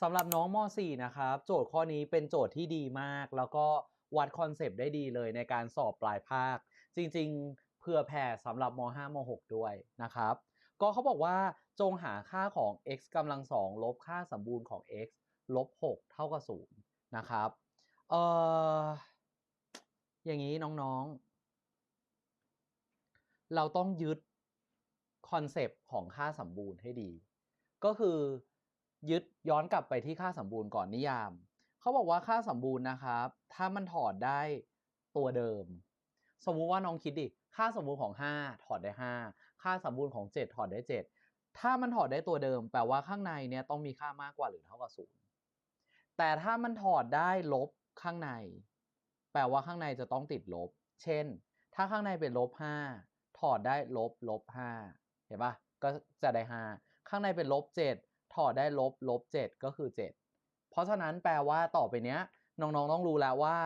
สำหรับน้องม .4 นะครับ โจทย์ข้อนี้เป็นโจทย์ที่ดีมาก แล้วก็วัดคอนเซปต์ได้ดีเลยในการสอบปลายภาค จริงๆเพื่อแผ่สำหรับม .5 ม .6 ด้วยนะครับ ก็เขาบอกว่าจงหาค่าของ x กำลังสองลบค่าสมบูรณ์ของ x ลบ6เท่ากับ0นะครับเอ่ออย่างนี้น้องๆ เราต้องยึดคอนเซปต์ของค่าสมบูรณ์ให้ดี ก็คือ ยึดย้อนกลับไปที่ค่าสมบูรณ์ก่อนนิยาม เขาบอกว่าค่าสมบูรณ์นะครับ ถ้ามันถอดได้ตัวเดิม สมมุติว่าน้องคิดดิ ค่าสมบูรณ์ของ 5 ถอดได้ 5 ค่าสมบูรณ์ของ 7 ถอดได้ 7 ถ้ามันถอดได้ตัวเดิม แปลว่าข้างในเนี่ยต้องมีค่ามากกว่าหรือเท่ากับ0แต่ถ้ามันถอดได้ลบข้างใน แปลว่าข้างในจะต้องติดลบ เช่น ถ้าข้างในเป็นลบ 5 ถอดได้ลบลบ5เห็นปะก็จะได้ 5 ข้างในเป็นลบ 7 อดได้ลบลบ7ก็คือ 7 เพราะฉะนั้นแปลว่าต่อไปเนี้ยน้องๆต้องรู้แล้วว่า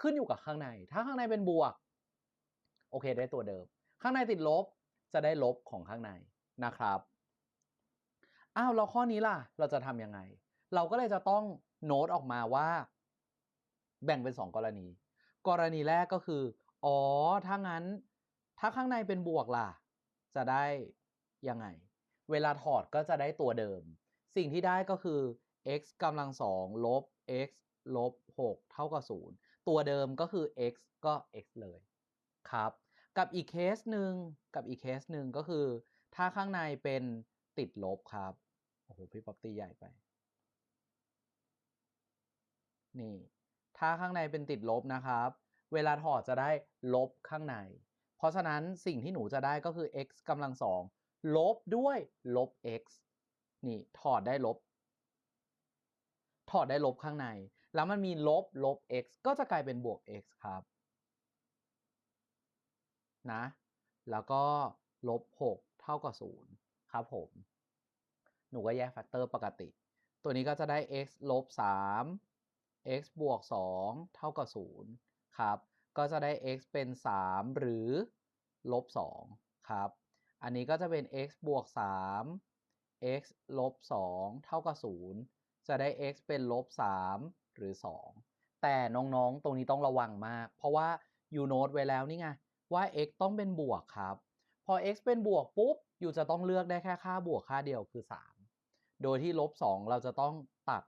ขึ้นอยู่กับข้างใน ถ้าข้างในเป็นบวก โอเคได้ตัวเดิม ข้างในติดลบจะได้ลบของข้างในนะครับอ้าวแล้วข้อนี้ล่ะ เราจะทำยังไง เราก็เลยจะต้องโน้ตออกมาว่า แบ่งเป็น 2 กรณี กรณีแรกก็คือ อ๋อ ถ้างั้น ถ้าข้างในเป็นบวกล่ะ จะได้ยังไง เวลาถอดก็จะได้ตัวเดิม สิ่งที่ได้ก็คือ x กำลังสองลบ x ลบ 6 เท่ากับ 0 ตัวเดิมก็คือ x ก็ x เลยครับ กับอีกเคสหนึ่งกับอีกเคสหนึ่งก็คือ ถ้าข้างในเป็นติดลบครับ โอ้โห พี่ป๊อปตีใหญ่ไป นี่ ถ้าข้างในเป็นติดลบนะครับ เวลาถอดจะได้ลบข้างใน เพราะฉะนั้นสิ่งที่หนูจะได้ก็คือ x กำลังสองลบด้วยลบ x นี่ถอดได้ลบ ถอดได้ลบข้างใน แล้วมันมีลบลบ x ก็จะกลายเป็นบวก x ครับนะแล้วก็ลบ 6 เท่ากับ 0 ครับผม หนูก็แยกแฟกเตอร์ปกติ ตัวนี้ก็จะได้ x ลบ 3 x บวก 2 เท่ากับ 0 ครับ ก็จะได้ x เป็น 3 หรือลบ 2 ครับ อันนี้ก็จะเป็น x บวก 3 x ลบ2เท่ากับ 0 จะได้ x เป็นลบ 3 หรือ 2 แต่น้องๆ ตรงนี้ต้องระวังมาก เพราะว่าอยูโนตไว้แล้วนี่ไง ว่า x ต้องเป็นบวกครับ พอ x เป็นบวกปุ๊บ อยู่จะต้องเลือกได้แค่ค่าบวกค่าเดียวคือ 3 โดยที่ลบ 2 เราจะต้องตัด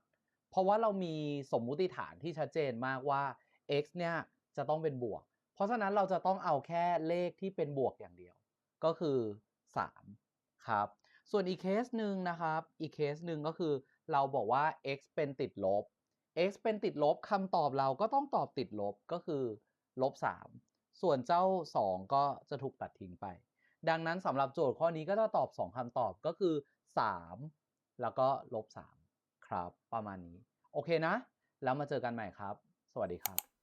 เพราะว่าเรามีสมมุติฐานที่ชัดเจนมากว่า x เนี่ยจะต้องเป็นบวก เพราะฉะนั้นเราจะต้องเอาแค่เลขที่เป็นบวกอย่างเดียว ก็คือ 3 ครับ ส่วนอีกเคสหนึ่งนะครับ อีกเคสหนึ่งก็คือเราบอกว่า x เป็นติดลบ x เป็นติดลบคำตอบเราก็ต้องตอบติดลบก็คือลบ3ส่วนเจ้า 2 ก็จะถูกตัดทิ้งไป ดังนั้นสำหรับโจทย์ข้อนี้ก็จะตอบ 2คำตอบก็คือ 3 แล้วก็ลบ3ครับ ประมาณนี้ โอเคนะ แล้วมาเจอกันใหม่ครับ สวัสดีครับ